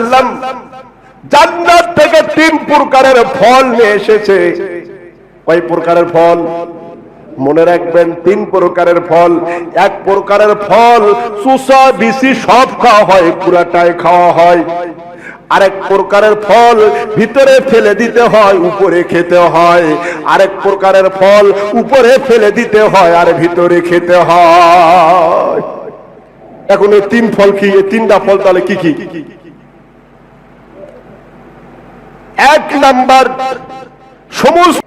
সাল্লাম জান্নাত থেকে তিন প্রকারের ফল নিয়ে এসেছে। কয় প্রকারের ফল? মনে রাখবেন, তিন প্রকারের ফল। এক প্রকারের ফল চুষা বিসি সব খাওয়া হয়, পুরাটাই খাওয়া হয়। আরেক প্রকারের ফল ভিতরে ফেলে দিতে হয়, উপরে খেতে হয়। আরেক প্রকারের ফল উপরে ফেলে দিতে হয় আর ভিতরে খেতে হয়। এখন এই তিন ফল কি? এই তিনটা ফল তাহলে কি কি? এক নাম্বার সমস্ত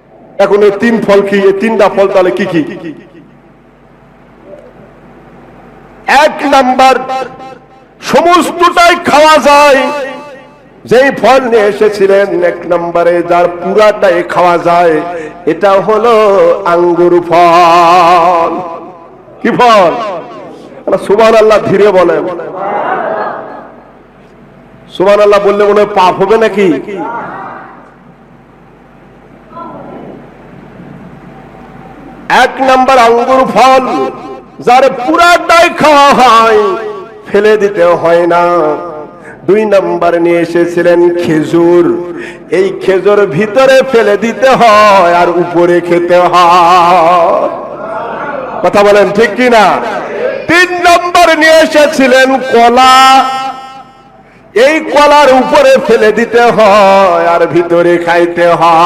এখন এই তিন ফল কি? এই তিনটা ফল তাহলে কি কি? এক নাম্বার সমস্তটাই খাওয়া যায়। যেই ফল নিয়ে এসেছিলেন এক নম্বরে, যার পুরাটাই খাওয়া যায়, এটা হলো আঙ্গুর ফল। কি ফল? সুবান আল্লাহ ধীরে বলেন। সুবান আল্লাহ বললে মনে হয় পাপ হবে নাকি? এক নম্বর আঙ্গুর ফল যার পুরাটাই খাওয়া হয়, ফেলে দিতে হয় না। দুই নাম্বার নিয়ে এসেছিলেন খেজুর। এই খেজুর ভিতরে ফেলে দিতে হয় আর উপরে খেতে হয়। কথা বলেন ঠিক কি না তিন নম্বর নিয়ে এসেছিলেন কলা। এই কলার উপরে ফেলে দিতে হয় আর ভিতরে খাইতে হয়।